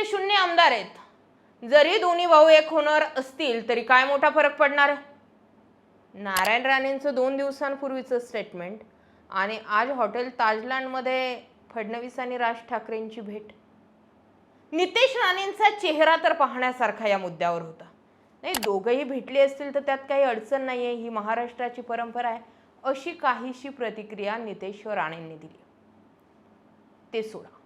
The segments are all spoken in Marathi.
ठाकरेंचे शून्य आमदार आहेत. जरी दोन्ही भाऊ एक होणार असतील तरी काय मोठा फरक पडणार? नारायण राणेंचं दोन दिवसांपूर्वीचं स्टेटमेंट आणि आज हॉटेल ताजलँडमध्ये फडणवीस आणि राज ठाकरेंची भेट. नितेश राणेंचा चेहरा तर पाहण्यासारखा या मुद्द्यावर होता. नाही दोघंही भेटले असतील तर त्यात काही अडचण नाही आहे ही महाराष्ट्राची परंपरा आहे अशी काहीशी प्रतिक्रिया नितेश राणेंनी दिली. ते सोडा.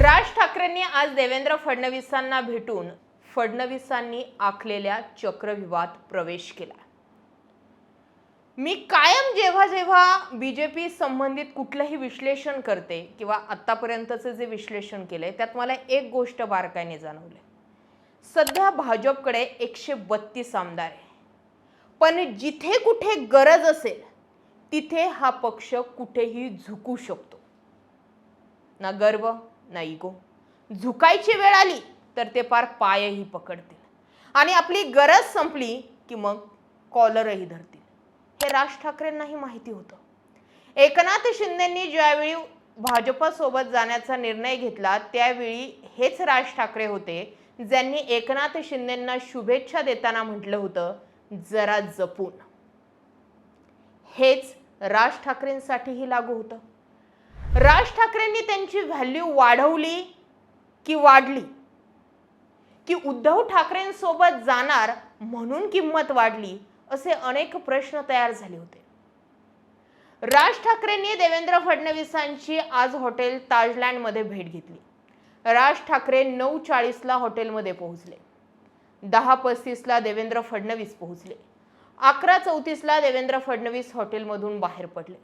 राज ठाकरेंनी आज देवेंद्र फडणवीसांना भेटून फडणवीसांनी आखलेल्या चक्रव्यूहात प्रवेश केला. मी कायम जेव्हा जेव्हा बीजेपी संबंधित कुठलंही विश्लेषण करते किंवा आत्तापर्यंतचं जे विश्लेषण केलंय त्यात मला एक गोष्ट बारकाईने जाणवली. सध्या भाजपकडे एकशे बत्तीस आमदार आहे पण जिथे कुठे गरज असेल तिथे हा पक्ष कुठेही झुकू शकतो. ना गर्व नाही गो. झुकायची वेळ आली तर ते पार पायही पकडतील. आणि आपली गरज संपली की मग कॉलरही धरतील. हे राज ठाकरेंनाही माहिती होतं. एकनाथ शिंदेंनी ज्यावेळी भाजपसोबत जाण्याचा निर्णय घेतला त्यावेळी हेच राज ठाकरे होते ज्यांनी एकनाथ शिंदेंना शुभेच्छा देताना म्हटलं होतं जरा जपून. हेच राज ठाकरेंसाठीही लागू होतं. राज ठाकरेंनी त्यांची व्हॅल्यू वाढवली की वाढली? की उद्धव ठाकरेंसोबत जाणार म्हणून किंमत वाढली असे अनेक प्रश्न तयार झाले होते. राज ठाकरेंनी देवेंद्र फडणवीसांची आज हॉटेल ताजलँडमध्ये भेट घेतली. राज ठाकरे नऊ चाळीसला हॉटेलमध्ये पोहोचले. दहा पस्तीसला देवेंद्र फडणवीस पोहोचले. अकरा चौतीसला देवेंद्र फडणवीस हॉटेलमधून बाहेर पडले.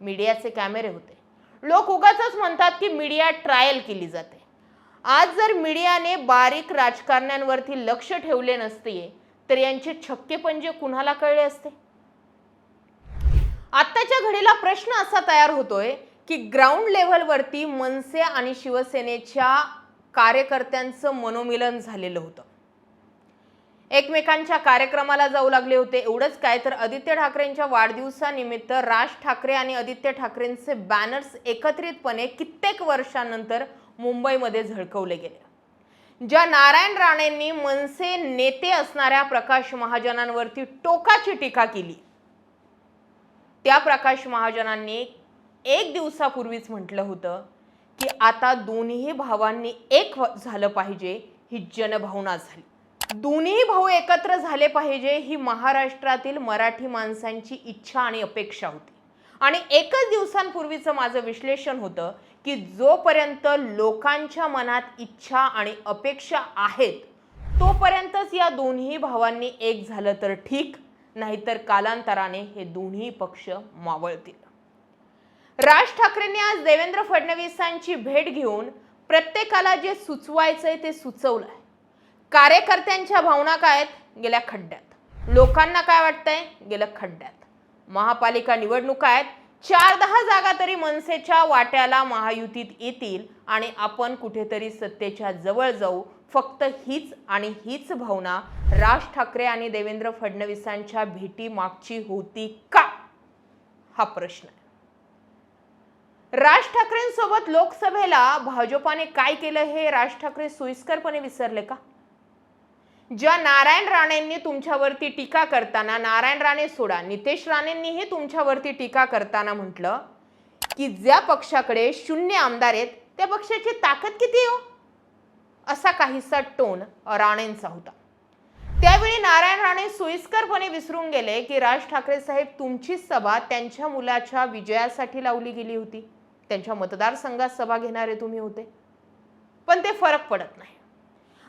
मीडियाचे कॅमेरे होते. लोक उगाच म्हणतात की मीडिया ट्रायल केली जाते. आज जर मीडियाने बारीक राजकारण्यांवरती लक्ष ठेवले नसते तर यांचे छक्के पंजे कुणाला कळले असते? आत्ताच्या घडीला प्रश्न असा तयार होतोय की ग्राउंड लेव्हलवरती मनसे आणि शिवसेनेच्या कार्यकर्त्यांचं मनोमिलन झालेलं होतं. एकमेकांच्या कार्यक्रमाला जाऊ लागले होते. एवढंच काय तर आदित्य ठाकरेंच्या वाढदिवसानिमित्त राज ठाकरे आणि आदित्य ठाकरेंचे बॅनर्स एकत्रितपणे कित्येक वर्षांनंतर मुंबईमध्ये झळकवले गेले. ज्या नारायण राणेंनी मनसे नेते असणाऱ्या प्रकाश महाजनांवरती टोकाची टीका केली. त्या प्रकाश महाजनांनी एक दिवसापूर्वीच म्हटलं होतं की आता दोन्ही भावांनी एक झालं पाहिजे ही जनभावना झाली. दोन्ही भाऊ एकत्र झाले पाहिजे ही महाराष्ट्रातील मराठी माणसांची इच्छा आणि अपेक्षा होती. आणि एकच दिवसांपूर्वीचं माझं विश्लेषण होतं की जोपर्यंत लोकांच्या मनात इच्छा आणि अपेक्षा आहेत तोपर्यंतच या दोन्ही भावांनी एक झालं तर ठीक नाहीतर कालांतराने हे दोन्ही पक्ष मावळतील. राज ठाकरेंनी आज देवेंद्र फडणवीसांची भेट घेऊन प्रत्येकाला जे सुचवायचंय ते सुचवलंय. कार्यकर्त्यांच्या भावना काय आहेत? गेल्या खड्ड्यात. लोकांना काय वाटतंय? गेलं खड्ड्यात. महापालिका निवडणुका आहेत. चार दहा जागा तरी मनसेच्या वाट्याला महायुतीत येतील आणि आपण कुठेतरी सत्तेच्या जवळ जाऊ. फक्त हीच आणि हीच भावना राज ठाकरे आणि देवेंद्र फडणवीसांच्या भेटी मागची होती का? हा प्रश्न आहे. राज ठाकरेंसोबत लोकसभेला भाजपाने काय केलं हे राज ठाकरे सोयीस्करपणे विसरले का? ज्या नारायण राणेंनी तुमच्यावरती टीका करताना नारायण राणे सोडा नितेश राणेंनीही तुमच्यावरती टीका करताना म्हटलं की ज्या पक्षाकडे शून्य आमदार आहेत त्या पक्षाची ताकद किती हो? असा काहीसा टोन राणेंचा होता. त्यावेळी नारायण राणे सोयीस्करपणे विसरून गेले की राज ठाकरे साहेब तुमची सभा त्यांच्या मुलाच्या विजयासाठी लावली गेली होती. त्यांच्या मतदारसंघात सभा घेणारे तुम्ही होते. पण ते फरक पडत नाही.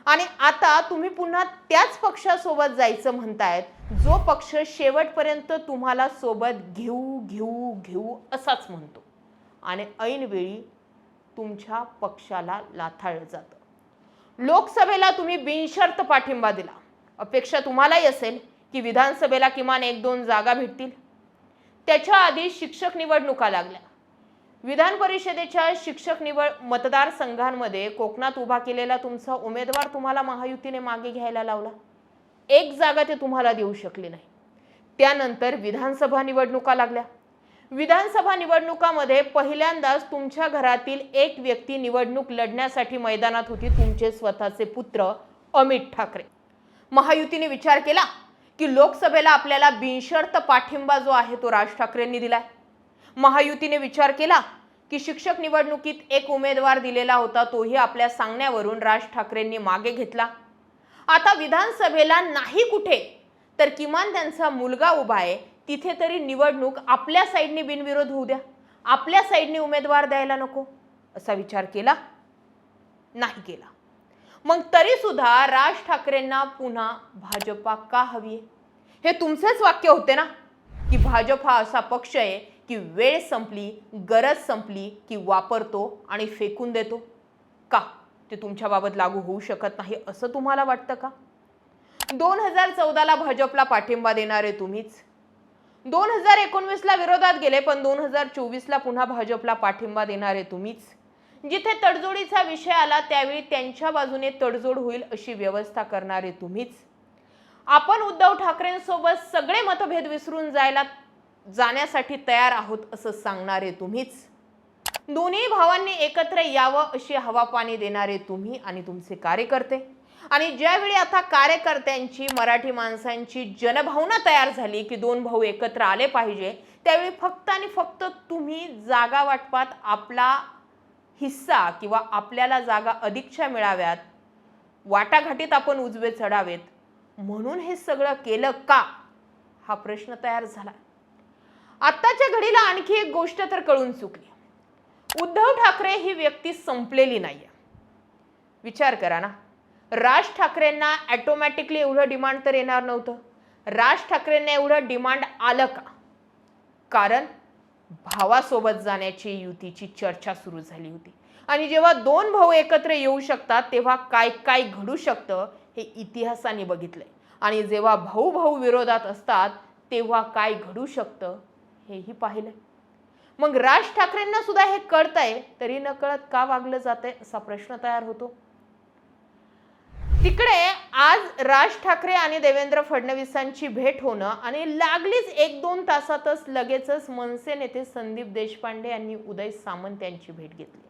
आणि आता तुम्ही पुन्हा त्याच पक्षासोबत जायचं म्हणतायत. जो पक्ष शेवटपर्यंत तुम्हाला सोबत घेऊ घेऊ घेऊ असाच म्हणतो. आणि ऐनवेळी तुमच्या पक्षाला लाथाळलं जातं. लोकसभेला तुम्ही बिनशर्त पाठिंबा दिला. अपेक्षा तुम्हालाही असेल की विधानसभेला किमान एक दोन जागा भेटतील. त्याच्या आधी शिक्षक निवडणुका लागल्या. विधान परिषदेच्या शिक्षक निवड मतदारसंघांमध्ये कोकणात उभा केलेला तुमचा उमेदवार तुम्हाला महायुतीने मागे घ्यायला लावला? एक जागा ते तुम्हाला देऊ शकली नाही. त्यानंतर विधानसभा निवडणुका लागल्या. विधानसभा निवडणुकामध्ये पहिल्यांदाच तुमच्या घरातील एक व्यक्ती निवडणूक लढण्यासाठी मैदानात होती. तुमचे स्वतःचे पुत्र अमित ठाकरे. महायुतीने विचार केला की लोकसभेला आपल्याला बिनशर्त पाठिंबा जो आहे तो राज ठाकरेंनी दिलाय. महायुतीने विचार केला की शिक्षक निवडणुकीत एक उमेदवार दिलेला होता तोही आपल्या सांगण्यावरून राज ठाकरेंनी मागे घेतला. आता विधानसभेला नाही कुठे तर किमान त्यांचा मुलगा उभा आहे तिथे तरी निवडणूक आपल्या साईडने बिनविरोध होऊ द्या. आपल्या साईडने उमेदवार द्यायला नको असा विचार केला. नाही केला. मग तरी सुद्धा राज ठाकरेंना पुन्हा भाजपा का हवी आहे? हे तुमचेच वाक्य होते ना? की भाजप हा असा पक्ष आहे की वेळ संपली गरज संपली की वापरतो आणि फेकून देतो? का ते तुमच्याबाबत लागू होऊ शकत नाही असं तुम्हाला वाटतं का? दोन हजार चौदाला भाजपला पाठिंबा देणारे तुम्हीच. दोन हजार एकोणवीसला विरोधात गेले पण दोन हजार चोवीसला पुन्हा भाजपला पाठिंबा देणारे तुम्हीच. जिथे तडजोडीचा विषय आला त्यावेळी त्यांच्या बाजूने तडजोड होईल अशी व्यवस्था करणारे तुम्हीच. आपण उद्धव ठाकरेंसोबत सगळे मतभेद विसरून जायला जाण्यासाठी तयार आहोत असं सांगणारे तुम्हीच. दोन्ही भावांनी एकत्र यावं अशी हवा पाणी देणारे तुम्ही आणि तुमचे कार्यकर्ते. आणि ज्यावेळी आता कार्यकर्त्यांची मराठी माणसांची जनभावना तयार झाली की दोन भाऊ एकत्र आले पाहिजे त्यावेळी फक्त आणि फक्त तुम्ही जागा वाटपात आपला हिस्सा किंवा आपल्याला जागा अधिकच्या मिळाव्यात वाटाघाटीत आपण उजवे चढावेत म्हणून हे सगळं केलं का? हा प्रश्न तयार झाला. आत्ताच्या घडीला आणखी एक गोष्ट तर कळून चुकली. उद्धव ठाकरे ही व्यक्ती संपलेली नाही विचार करा ना. राज ठाकरेंना ॲटोमॅटिकली एवढं डिमांड तर येणार नव्हतं. राज ठाकरेंना एवढं डिमांड आलं का? कारण भावासोबत जाण्याची युतीची चर्चा सुरू झाली होती. आणि जेव्हा दोन भाऊ एकत्र येऊ शकतात तेव्हा काय काय घडू शकतं हे इतिहासाने बघितलंय. आणि जेव्हा भाऊ भाऊ विरोधात असतात तेव्हा काय घडू शकतं हेही पाहिलंय. मग राज ठाकरेंना सुद्धा हे कळतंय तरी न कळत का वागलं जातंय असा प्रश्न तयार होतो. तिकडे आज राज ठाकरे आणि देवेंद्र फडणवीसांची भेट होणं आणि लागलीच एक दोन तासातच लगेचच मनसे नेते संदीप देशपांडे यांनी उदय सामंत यांची भेट घेतली.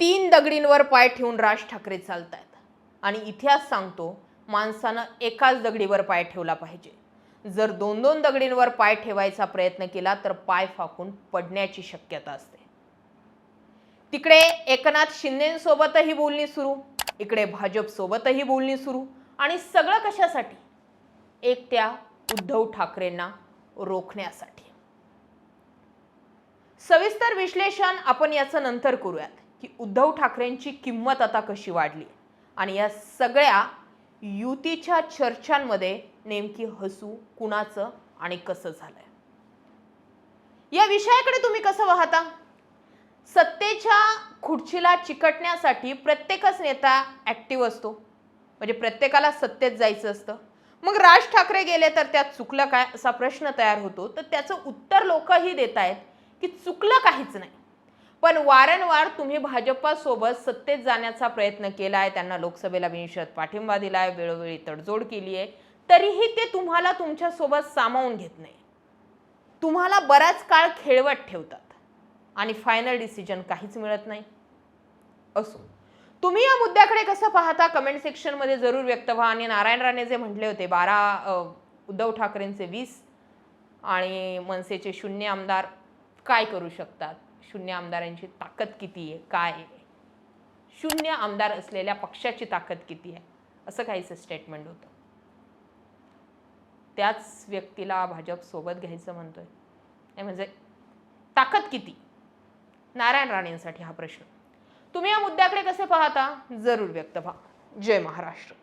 तीन दगडींवर पाय ठेवून राज ठाकरे चालतायत. आणि इतिहास सांगतो माणसानं एकाच दगडीवर पाय ठेवला पाहिजे. जर दोन दोन दगडींवर पाय ठेवायचा प्रयत्न केला तर पाय फाकून पडण्याची शक्यता असते. तिकडे एकनाथ शिंदेसोबतही बोलणी सुरू इकडे भाजप सोबतही बोलणी सुरू आणि सगळं कशासाठी? एक त्या उद्धव ठाकरेंना रोखण्यासाठी. सविस्तर विश्लेषण आपण याचं नंतर करूयात की उद्धव ठाकरेंची किंमत आता कशी वाढली आणि या सगळ्या युतीच्या चर्चांमध्ये नेमकी हसू कुणाचं आणि कसं झालंय? या विषयाकडे तुम्ही कसं वाहता? सत्तेच्या खुर्चीला चिकटण्यासाठी प्रत्येकच नेता ॲक्टिव्ह असतो. म्हणजे प्रत्येकाला सत्तेत जायचं असतं. मग राज ठाकरे गेले तर त्यात चुकलं काय असा प्रश्न तयार होतो. तर त्याचं उत्तर लोकही देत आहेत की चुकलं काहीच नाही. पण वारंवार तुम्ही भाजपासोबत सत्तेत जाण्याचा प्रयत्न केला आहे त्यांना लोकसभेला बिनशत पाठिंबा दिलाय वेळोवेळी तडजोड केली आहे. तरीही ते तुम्हाला तुमच्यासोबत सामावून घेत नाही. तुम्हाला बराच काळ खेळवत ठेवतात आणि फायनल डिसिजन काहीच मिळत नाही. असो. तुम्ही या मुद्द्याकडे कसं पाहता? कमेंट सेक्शनमध्ये जरूर व्यक्त व्हा. आणि नारायण राणे जे म्हटले होते बारा उद्धव ठाकरेंचे वीस आणि मनसेचे शून्य आमदार काय करू शकतात? शून्य आमदारांची ताकद किती आहे? काय आहे? शून्य आमदार असलेल्या पक्षाची ताकद किती आहे? असं काहीचं स्टेटमेंट होतं. त्याच व्यक्तीला भाजप सोबत घ्यायचं म्हणतोय. म्हणजे ताकद किती? नारायण राणेंसाठी हा प्रश्न. तुम्ही या मुद्द्याकडे कसे पाहता? जरूर व्यक्त व्हा. जय महाराष्ट्र.